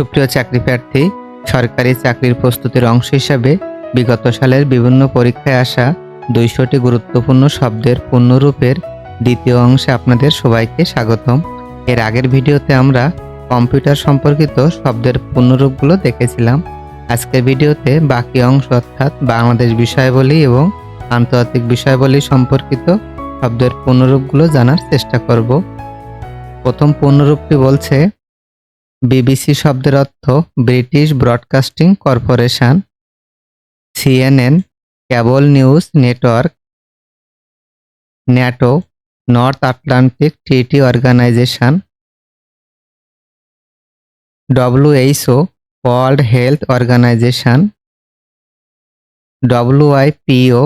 সুপ্রিয় চাকরি প্রার্থী সরকারি চাকরির প্রস্তুতির অংশ হিসাবে বিগত সালের বিভিন্ন পরীক্ষায় আসা দুইশোটি গুরুত্বপূর্ণ শব্দের পূর্ণরূপের দ্বিতীয় অংশে আপনাদের সবাইকে স্বাগতম এর আগের ভিডিওতে আমরা কম্পিউটার সম্পর্কিত শব্দের পূর্ণরূপগুলো দেখেছিলাম আজকের ভিডিওতে বাকি অংশ অর্থাৎ বাংলাদেশ বিষয়াবলী এবং আন্তর্জাতিক বিষয়াবলী সম্পর্কিত শব্দের পূর্ণরূপগুলো জানার চেষ্টা করব প্রথম পূর্ণরূপটি বলছে বিবিসি শব্দের অর্থ British Broadcasting Corporation CNN Cable News Network NATO North Atlantic Treaty Organization WHO World Health Organization WIPO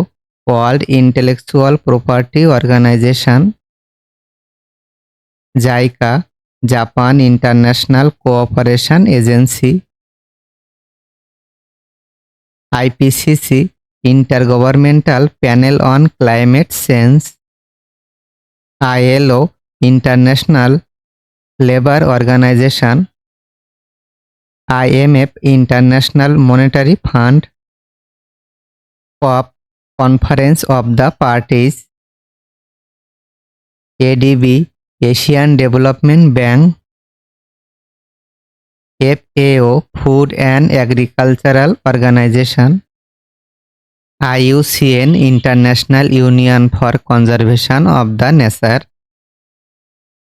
World Intellectual Property Organization JICA Japan International Cooperation Agency, IPCC, Intergovernmental Panel on Climate Change, ILO, International Labour Organization, IMF, International Monetary Fund, COP, Conference of the Parties, ADB, Asian Development Bank, FAO, Food and Agricultural Organization, IUCN, International Union for Conservation of the Nature,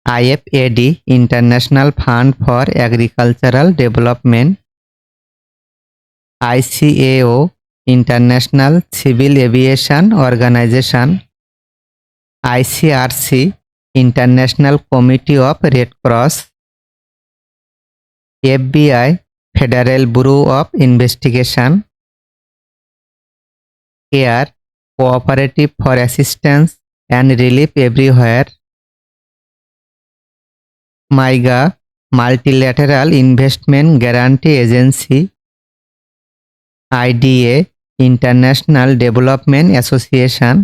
IFAD, International Fund for Agricultural Development, ICAO, International Civil Aviation Organization, ICRC, International Committee of Red Cross, FBI, Federal Bureau of Investigation, CARE, Cooperative for Assistance and Relief Everywhere, MIGA, Multilateral Investment Guarantee Agency, IDA, International Development Association,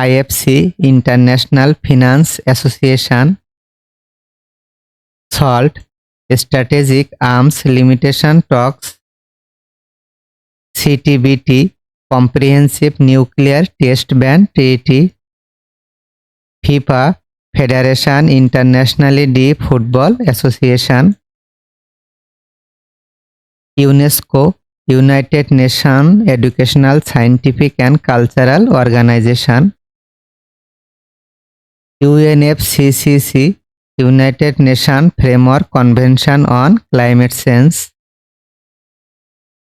IFC International Finance Association SALT Strategic Arms Limitation Talks CTBT Comprehensive Nuclear Test Ban টিটি FIFA Federation Internationale de Football Association UNESCO United Nation Educational Scientific and Cultural Organization UNFCCC United Nation Framework Convention on Climate Change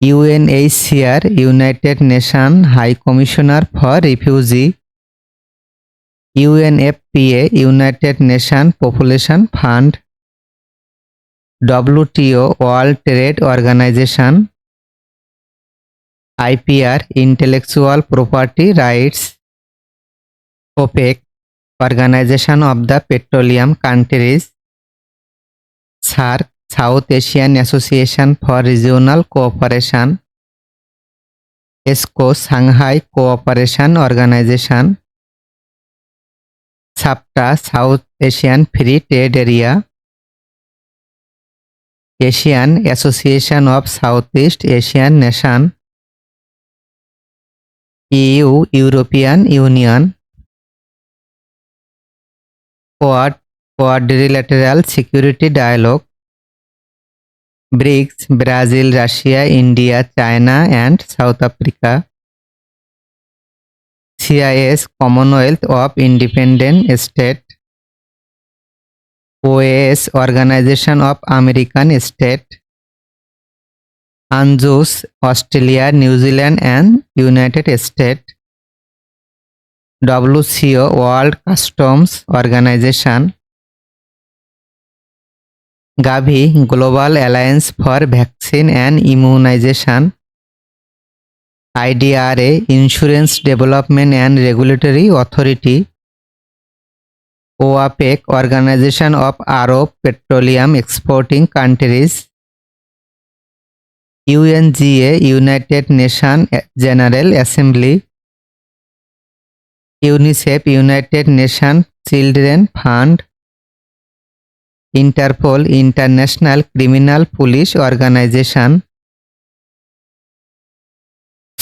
UNHCR United Nation High Commissioner for Refugee UNFPA United Nation Population Fund WTO World Trade Organization IPR Intellectual Property Rights OPEC Organization of the Petroleum Countries, SARC, South Asian Association for Regional Cooperation, ESCO, Shanghai Cooperation Organization, SAFTA, South Asian Free Trade Area, Asian Association of Southeast Asian Nation, EU, European Union, quadrilateral security dialogue, BRICS, Brazil, Russia, India, China and South Africa, CIS, Commonwealth of Independent States, OAS, Organization of American States, ANZUS, Australia, New Zealand and United States, WCO, World Customs Organization, Gavi, Global Alliance for Vaccine and Immunization, IDRA, Insurance Development and Regulatory Authority, OAPEC, Organization of Arab Petroleum Exporting Countries, UNGA, United Nations General Assembly, UNICEF United Nation Children Fund INTERPOL International Criminal Police Organization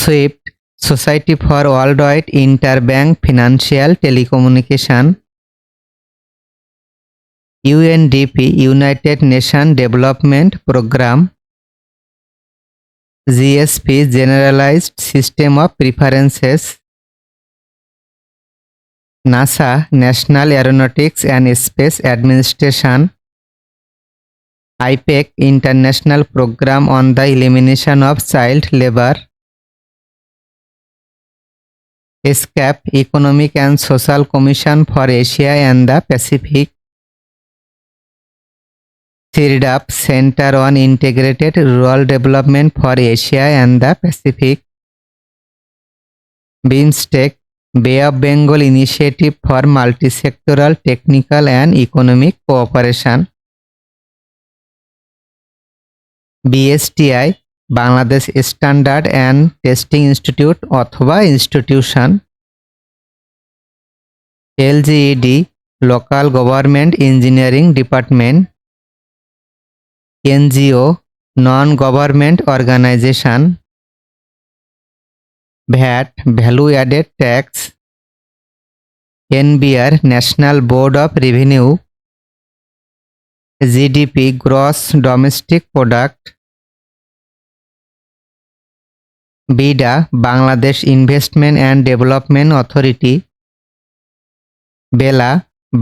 SWIFT Society for World Wide Interbank Financial Telecommunication UNDP United Nation Development Programme GSP Generalised System of Preferences NASA, National Aeronautics and Space Administration, IPAC, International Program on the Elimination of Child Labor, SCAP, Economic and Social Commission for Asia and the Pacific, CIRDAP, Center on Integrated Rural Development for Asia and the Pacific, BIMSTEC, Bay of Bengal Initiative for Multisectoral Technical and Economic Cooperation, BSTI, Bangladesh Standard and Testing Institute othoba Institution, LGED, Local Government Engineering Department, NGO, Non-Government Organization, VAT value added tax NBR national board of revenue GDP gross domestic product BIDA Bangladesh investment and development authority BELA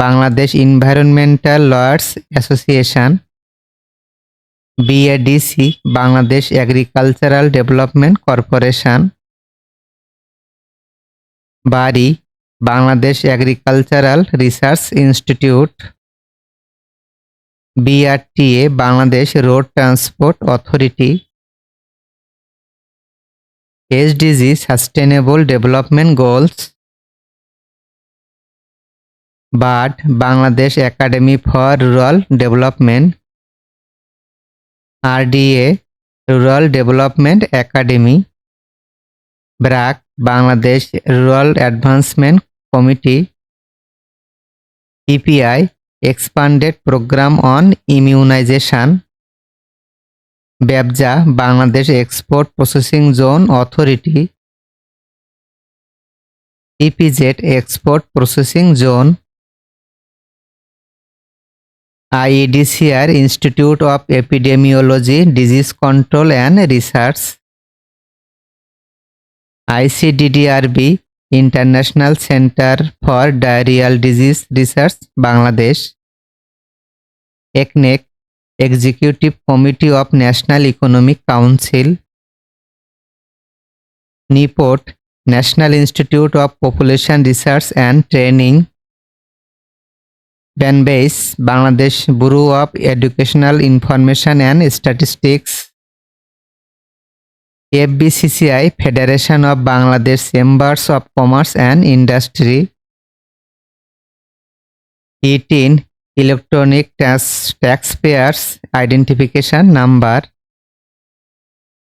Bangladesh environmental lawyers association BADC Bangladesh agricultural development corporation BARI Bangladesh agricultural research institute BRTA Bangladesh road transport authority SDG sustainable development goals BARD Bangladesh academy for rural development RDA rural development academy BRAC Bangladesh rural advancement committee EPI expanded programme on immunisation BEPZA Bangladesh export processing zone authority EPZ export processing zone IEDCR institute of epidemiology disease control and research ICDDRB, International Center for Diarrheal Disease Research, Bangladesh. ECNEC, Executive Committee of National Economic Council. NIPOT, National Institute of Population Research and Training. BANBAIS, Bangladesh Bureau of Educational Information and Statistics. FBCCI, Federation of Bangladesh Chambers of Commerce and Industry, E10 Electronic Taxpayers Identification Number,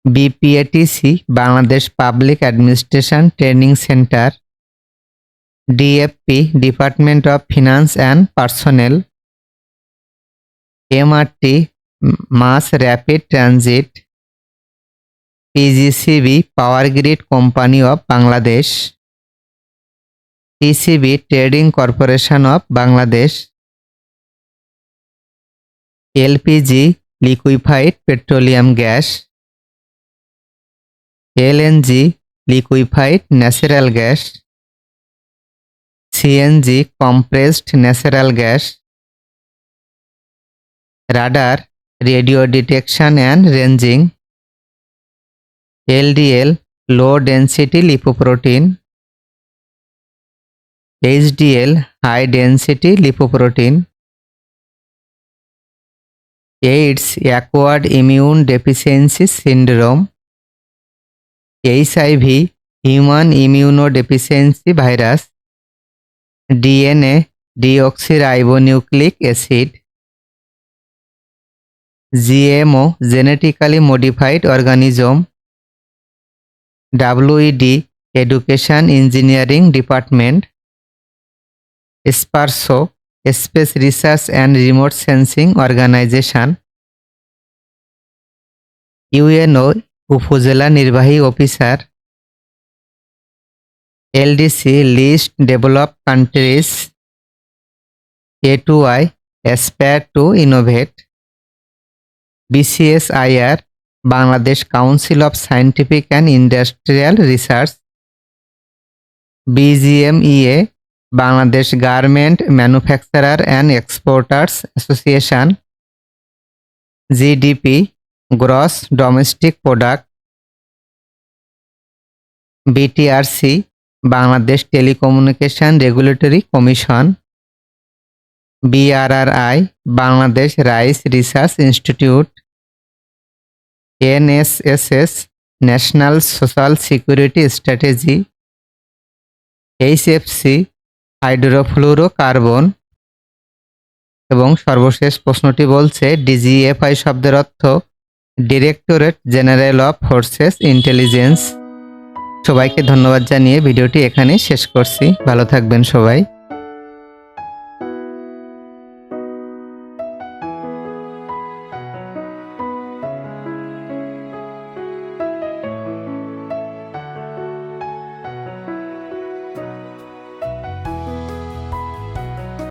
BPATC Bangladesh Public Administration Training Center, DFP Department of Finance and Personnel, MRT Mass Rapid Transit, PGCB power grid company of Bangladesh PCB trading corporation of Bangladesh LPG liquefied petroleum gas LNG liquefied natural gas CNG compressed natural gas radar radio detection and ranging LDL low density lipoprotein HDL high density lipoprotein AIDS acquired immune deficiency syndrome HIV human immunodeficiency virus DNA deoxyribonucleic acid GMO genetically modified organism WED education engineering department SPARRSO space research and remote sensing organisation UNO upazila nirbahi officer LDC least develop countries A two I aspire to innovate BCSIR Bangladesh council of scientific and industrial research BGMEA Bangladesh garment manufacturer and exporters association GDP gross domestic product BTRC Bangladesh telecommunication regulatory commission BRRI Bangladesh rice research institute NSSS national social security strategy HFC carbon এবং সর্বশেষ প্রশ্নটি বলছে DGFI শব্দের অর্থ directorate general of forces intelligence সবাইকে ধন্যবাদ জানিয়ে ভিডিওটি এখানে শেষ করছি ভালো থাকবেন সবাই